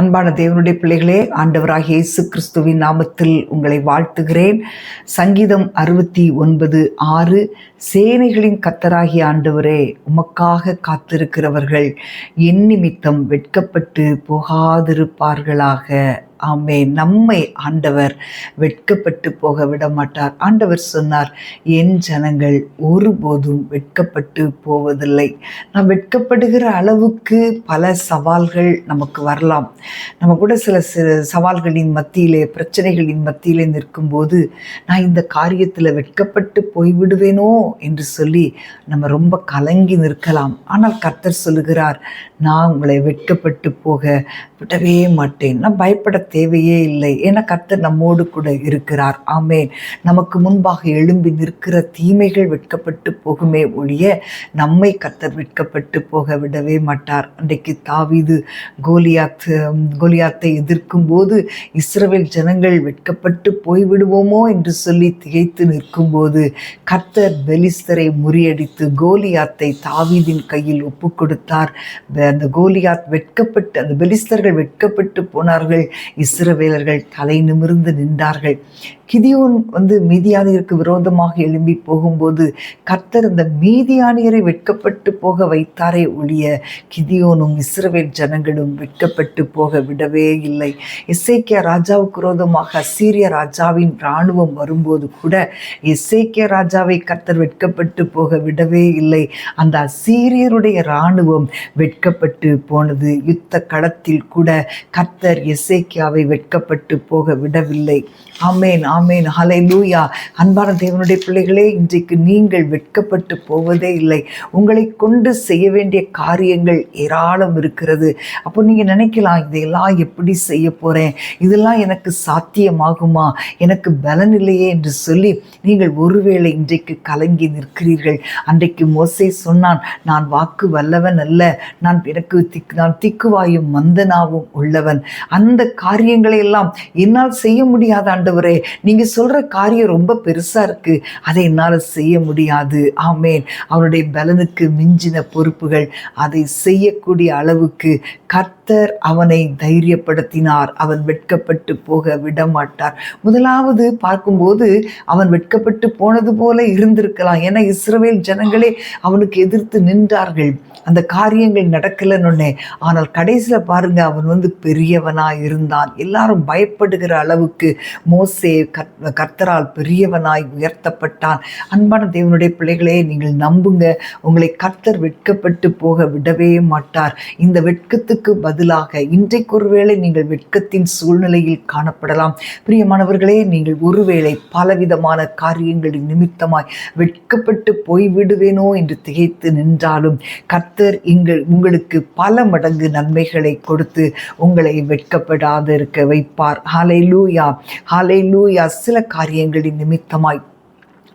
அன்பான தேவனுடைய பிள்ளைகளே ஆண்டவராக இயேசு கிறிஸ்துவின் நாமத்தில் உங்களை வாழ்த்துகிறேன். சங்கீதம் அறுபத்தி ஒன்பது ஆறு சேனைகளின் கத்தராகிய ஆண்டவரே உமக்காக காத்திருக்கிறவர்கள் என் நிமித்தம் வெட்கப்பட்டு போகாதிருப்பார்களாக. ஆமே நம்மை ஆண்டவர் வெட்கப்பட்டு போக விட மாட்டார் ஆண்டவர் சொன்னார் என் ஜனங்கள் ஒருபோதும் வெட்கப்பட்டு போவதில்லை. நாம் வெட்கப்படுகிற அளவுக்கு பல சவால்கள் நமக்கு வரலாம். நம்ம கூட சில சில சவால்களின் மத்தியிலே பிரச்சனைகளின் மத்தியிலே நிற்கும்போது நான் இந்த காரியத்தில் வெட்கப்பட்டு போய்விடுவேனோ? என்று சொல்லி நம்ம ரொம்ப கலங்கி நிற்கலாம். ஆனால் கர்த்தர் சொல்லுகிறார் நான் உங்களை வெட்கப்பட்டு போக விடவே மாட்டேன். நான் பயப்பட தேவையே இல்லை ஏன்னா கர்த்தர் நம்மோடு கூட இருக்கிறார். ஆமேன். நமக்கு முன்பாக எழும்பி நிற்கிற தீமைகள் வெட்கப்பட்டு போகுமே ஒழிய நம்மை கர்த்தர் வெட்கப்பட்டு போக விடவே மாட்டார். அன்றைக்கு தாவீது கோலியாத் கோலியாத்தை எதிர்க்கும் போது இஸ்ரவேல் ஜனங்கள் வெட்கப்பட்டு போய்விடுவோமோ என்று சொல்லி திகைத்து நிற்கும்போது கர்த்தர் பெலிஸ்தரை முறியடித்து கோலியாத்தை தாவீதின் கையில் ஒப்பு கொடுத்தார் அந்த கோலியாத் வெட்கப்பட்டு அந்த பெலிஸ்தர்கள் வெட்கப்பட்டு போனார்கள். இஸ்ரவேலர்கள் தலை நிமிர்ந்து நின்றார்கள். கிதியோன் வந்து மீதியானியருக்கு விரோதமாக எழும்பி போகும்போது கர்த்தர் அந்த மீதியானியரை வெட்கப்பட்டு போக வைத்தாரே ஒழிய கிதியோனும் இஸ்ரவேல் ஜனங்களும் வெட்கப்பட்டு போக விடவே இல்லை. இசைக்கிய ராஜாவுக்கு விரோதமாக அசீரிய ராஜாவின் இராணுவம் வரும்போது கூட இசைக்கிய ராஜாவை கர்த்தர் வெட்கப்பட்டு போக விடவே இல்லை. அந்த அசீரியருடைய இராணுவம் வெட்கப்பட்டு போனது யுத்த களத்தில் கூட கர்த்தர் ராஜாவை வெட்கப்பட்டு போக விடவில்லை. ஆமேன் ஆமேன் ஹலை லூயா அன்பான தேவனுடைய பிள்ளைகளே இன்றைக்கு நீங்கள் வெட்கப்பட்டு போவதே இல்லை. உங்களை கொண்டு செய்ய வேண்டிய காரியங்கள் ஏராளம் இருக்கிறது. அப்போ நீங்கள் நினைக்கலாம் இதையெல்லாம் எப்படி செய்ய போகிறேன் இதெல்லாம் எனக்கு சாத்தியமாகுமா? எனக்கு பலன் இல்லையே என்று சொல்லி நீங்கள் ஒருவேளை இன்றைக்கு கலங்கி நிற்கிறீர்கள். அன்றைக்கு மோசை சொன்னான் நான் வாக்கு வல்லவன் அல்ல. நான் எனக்கு திக் நான் திக்குவாயும் மந்தனாவும் உள்ளவன். அந்த கா காரியங்களை எல்லாம் என்னால் செய்ய முடியாத ஆண்டவரே நீங்கள் சொல்கிற காரியம் ரொம்ப பெருசாக இருக்குது அதை என்னால் செய்ய முடியாது. ஆமேன். அவனுடைய பலனுக்கு மிஞ்சின பொறுப்புகள் அதை செய்யக்கூடிய அளவுக்கு கர்த்தர் அவனை தைரியப்படுத்தினார். அவன் வெட்கப்பட்டு போக விடமாட்டார். முதலாவது பார்க்கும்போது அவன் வெட்கப்பட்டு போனது போல இருந்திருக்கலாம். ஏன்னா இஸ்ரவேல் ஜனங்களே அவனுக்கு எதிர்த்து நின்றார்கள். அந்த காரியங்கள் நடக்கலன்னு ஆனால் கடைசியில் பாருங்க அவன் வந்து பெரியவனாய் இருந்தான். எல்லாரும் பயப்படுகிற அளவுக்கு மோசே கர்த்தரால் பெரியவனாய் உயர்த்தப்பட்டான். அன்பான தேவனுடைய பிள்ளைகளே நீங்கள் நம்புங்க. உங்களை கர்த்தர் வெட்கப்பட்டு போக விடவே மாட்டார். இந்த வெட்கத்துக்கு பதிலாக இன்றைக்கு ஒருவேளை நீங்கள் வெட்கத்தின் சூழ்நிலையில் காணப்படலாம். பிரியமானவர்களே நீங்கள் ஒருவேளை பலவிதமான காரியங்களின் நிமித்தமாய் வெட்கப்பட்டு போய்விடுவேனோ என்று திகைத்து நின்றாலும் கர்த்தர் இங்கள் உங்களுக்கு பல மடங்கு நன்மைகளை கொடுத்து உங்களை வெட்கப்படாது இருக்க வைப்பார். ஹாலை லூயா ஹாலை லூயா சில காரியங்களின் நிமித்தமாய்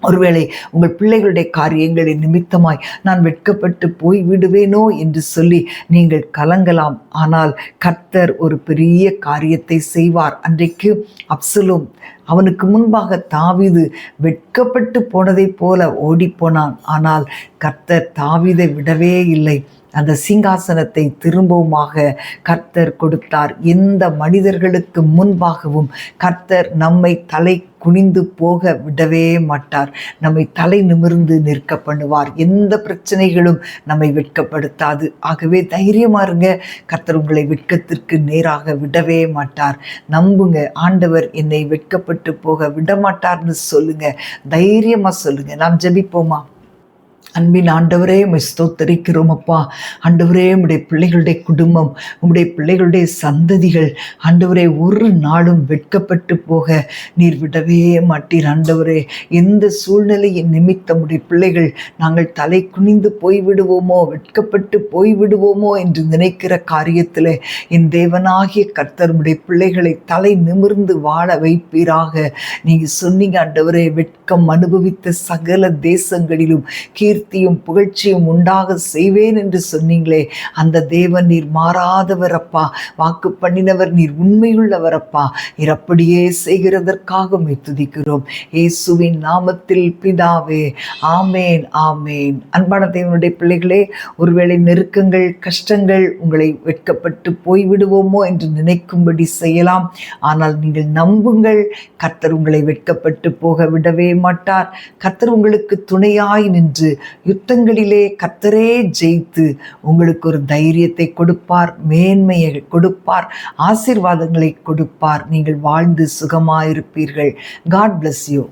ஒருவேளை உங்கள் பிள்ளைகளுடைய காரியங்களின் நிமித்தமாய் நான் வெட்கப்பட்டு போய் விடுவேனோ என்று சொல்லி நீங்கள் கலங்கலாம். ஆனால் கர்த்தர் ஒரு பெரிய காரியத்தை செய்வார். அன்றைக்கு அப்சலும் அவனுக்கு முன்பாக தாவிது வெட்கப்பட்டு போனதைப் போல ஓடிப்போனான். ஆனால் கர்த்தர் தாவிதை விடவே இல்லை. அந்த சிங்காசனத்தை திரும்பவுமாக கர்த்தர் கொடுத்தார். எந்த மனிதர்களுக்கு முன்பாகவும் கர்த்தர் நம்மை தலை குனிந்து போக விடவே மாட்டார். நம்மை தலை நிமிர்ந்து நிற்க பண்ணுவார். எந்த பிரச்சனைகளும் நம்மை வெட்கப்படுத்தாது. ஆகவே தைரியமாக இருங்க. கர்த்தர் உங்களை வெட்கத்திற்கு நேராக விடவே மாட்டார். நம்புங்க ஆண்டவர் என்னை வெட்கப்பட்டு போக விடமாட்டார்னு சொல்லுங்க. தைரியமாக சொல்லுங்க. நாம் ஜெபிப்போமா? அன்பின் ஆண்டவரே உமை ஸ்தோத்தரிக்கிறோம் அப்பா. ஆண்டவரே உடைய பிள்ளைகளுடைய குடும்பம் உம்முடைய பிள்ளைகளுடைய சந்ததிகள் ஆண்டவரே ஒரு நாளும் வெட்கப்பட்டு போக நீர் விடவே மாட்டீர் ஆண்டவரே. எந்த சூழ்நிலையின் நிமித்தம் உடைய பிள்ளைகள் நாங்கள் தலை குனிந்து போய்விடுவோமோ வெட்கப்பட்டு போய்விடுவோமோ என்று நினைக்கிற காரியத்தில் என் தேவனாகிய கர்த்தருடைய பிள்ளைகளை தலை நிமிர்ந்து வாழ வைப்பீராக. நீங்கள் சொன்னீங்க ஆண்டவரே வெட்கம் அனுபவித்த சகல தேசங்களிலும் கீர் கீர்த்தியும் புகழ்ச்சியும் உண்டாக செய்வேன் என்று சொன்னீங்களே அந்த தேவன் நீர் மாறாதவர் அப்பா வாக்கு பண்ணினவர் நீர் உண்மையுள்ளவர் அப்பா நீர் அப்படியே செய்கிறதற்காக துதிக்கிறோம். இயேசுவின் நாமத்தில் பிதாவே ஆமேன் ஆமேன். அன்பான தேவனுடைய பிள்ளைகளே ஒருவேளை நெருக்கங்கள் கஷ்டங்கள் உங்களை வெட்கப்பட்டு போய்விடுவோமோ என்று நினைக்கும்படி செய்யலாம். ஆனால் நீங்கள் நம்புங்கள் கர்த்தர் உங்களை வெட்கப்பட்டு போக விடவே மாட்டார். கர்த்தர் உங்களுக்கு துணையாய் நின்று யுத்தங்களிலே கத்தரே ஜெயித்து உங்களுக்கு ஒரு தைரியத்தை கொடுப்பார் மேன்மையை கொடுப்பார் ஆசீர்வாதங்களை கொடுப்பார். நீங்கள் வாழ்ந்து சுகமாயிருப்பீர்கள். God bless you